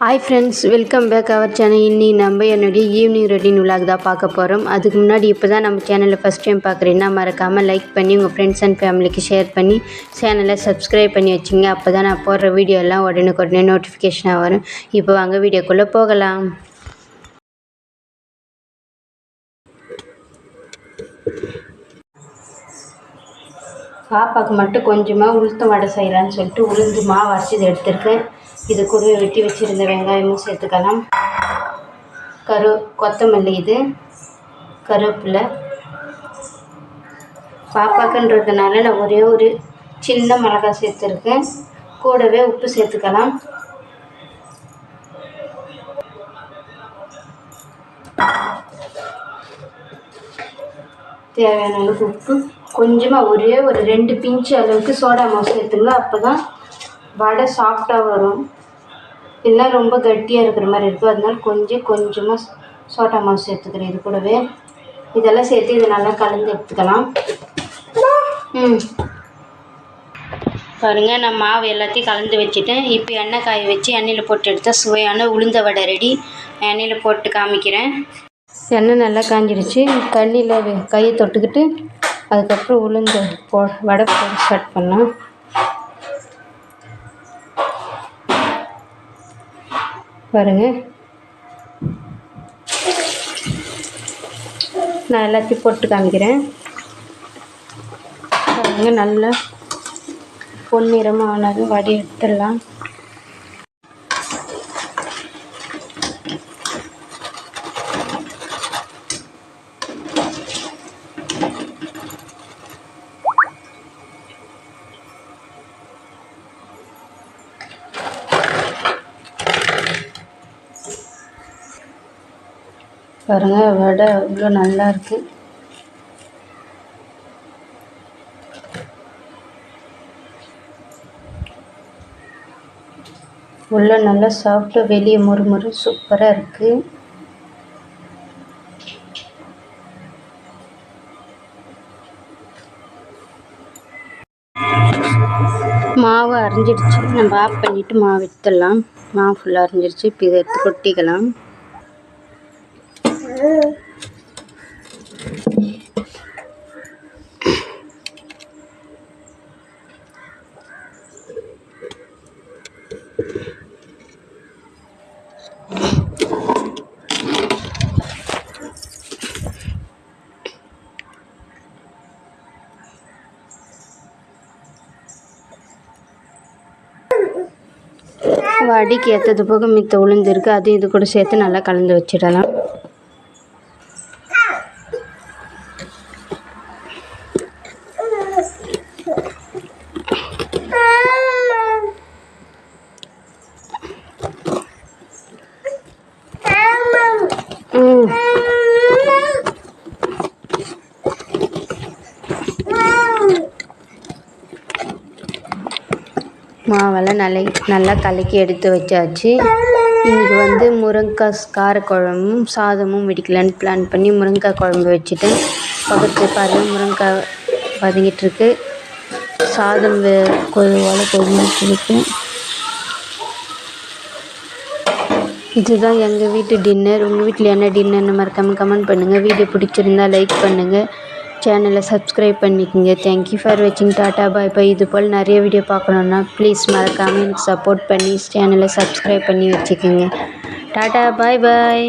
Hi friends welcome back our channel இன்னி நம்ம என்னுடைய ஈவினிங் ரொட்டீன் விலாக் தான் பார்க்க போகிறோம் அதுக்கு முன்னாடி இப்போ தான் நம்ம சேனலில் ஃபஸ்ட் டைம் பார்க்குறீங்கன்னா மறக்காமல் லைக் பண்ணி உங்கள் ஃப்ரெண்ட்ஸ் அண்ட் ஃபேமிலிக்கு ஷேர் பண்ணி சேனலை சப்ஸ்கிரைப் பண்ணி வச்சுங்க. அப்போ தான் நான் போடுற வீடியோலாம் உடனுக்கு உடனே நோட்டிஃபிகேஷனாக வரும். இப்போ வாங்க வீடியோக்குள்ளே போகலாம். பாப்பாவுக்கு மட்டும் கொஞ்சமாக உளுத்த வடை செய்யலான்னு சொல்லிட்டு உளுந்து மாவு அரைச்சி எடுத்திருக்கேன். இது கூடவே வெட்டி வச்சுருந்த வெங்காயமும் சேர்த்துக்கலாம். கரு கொத்தமல்லி இது கருவேப்பிலை. பாப்பாக்குன்றதுனால நான் ஒரே ஒரு சின்ன மிளகாய் சேர்த்துருக்கேன். கூடவே உப்பு சேர்த்துக்கலாம். தேவையான அளவுக்கு உப்பு. கொஞ்சமாக ஒரே ஒரு ரெண்டு பிஞ்சு அளவுக்கு சோடா மாவு சேர்த்துங்க அப்போ தான் வடை சாஃப்டாக வரும். இல்லைன்னா ரொம்ப கட்டியாக இருக்கிற மாதிரி இருக்கும் அதனால கொஞ்சம் கொஞ்சமாக சோட்டா மாவு சேர்த்துக்கிறேன் இது கூடவே. இதெல்லாம் சேர்த்து இதை நல்லா கலந்து எடுத்துக்கலாம். ம். பாருங்கள் நான் மாவு எல்லாத்தையும் கலந்து வச்சுட்டேன் இப்போ எண்ணெய் காய வச்சு எண்ணெயில் போட்டு எடுத்தால் சுவையான உளுந்த வடை ரெடி. எண்ணெயில் போட்டு காமிக்கிறேன். எண்ணெய் நல்லா காஞ்சிடுச்சு தண்ணியில் கையை தொட்டுக்கிட்டு அதுக்கப்புறம் உளுந்து போ வடை போட ஸ்டார்ட் பண்ணோம் பாருங்கள் நான் எல்லாத்தையும் போட்டு காமிக்கிறேன். பாருங்கள் நல்லா பொன்னிறமாக ஆனதும் வடி எடுத்துடலாம் பாருங்கள் வடை இவ்வளோ நல்லா இருக்குது உள்ளே நல்லா சாஃப்டாக வெளியே மொறு மொறு சூப்பராக இருக்குது மாவு அரைஞ்சிடுச்சு. நம்ம ஆஃப் பண்ணிவிட்டு மாவு எடுத்துடலாம். மாவு ஃபுல்லாக அரைஞ்சிடுச்சு. இப்போ இதை எடுத்து கொட்டிக்கலாம். வடிக்கு ஏற்றது போக மித்த உளுந்து இருக்குது அதையும் இது கூட சேர்த்து நல்லா கலந்து வச்சிடலாம். மாவெல்லாம் நல்லா நல்லா கலக்கி எடுத்து வச்சாச்சு. இன்றைக்கி வந்து முருங்கைக்காய் காரக்குழம்பும் சாதமும் வெடிக்கலான்னு பிளான் பண்ணி முருங்கைக்காய் குழம்பு வச்சுட்டேன். பக்கத்து பாருங்கள் முருங்கைக்காய் வதங்கிட்டுருக்கு சாதம் வே கொதுவால் கொதிச்சிருக்கு இதுதான் எங்கள் வீட்டு டின்னர் உங்கள் வீட்டில் என்ன டின்னர்னு மறக்காமல் கமெண்ட் பண்ணுங்கள் வீடியோ பிடிச்சிருந்தா லைக் பண்ணுங்கள் சேனலை சப்ஸ்கிரைப் பண்ணிக்கோங்க. தேங்க்யூ ஃபார் வாட்சிங் டாட்டா பாய் பாய் இது போல் நிறைய வீடியோ பார்க்கணுன்னா ப்ளீஸ் மறக்காமல் எனக்கு சப்போர்ட் பண்ணி சேனலை சப்ஸ்கிரைப் பண்ணி வச்சுக்கோங்க. டாட்டா பாய் பாய்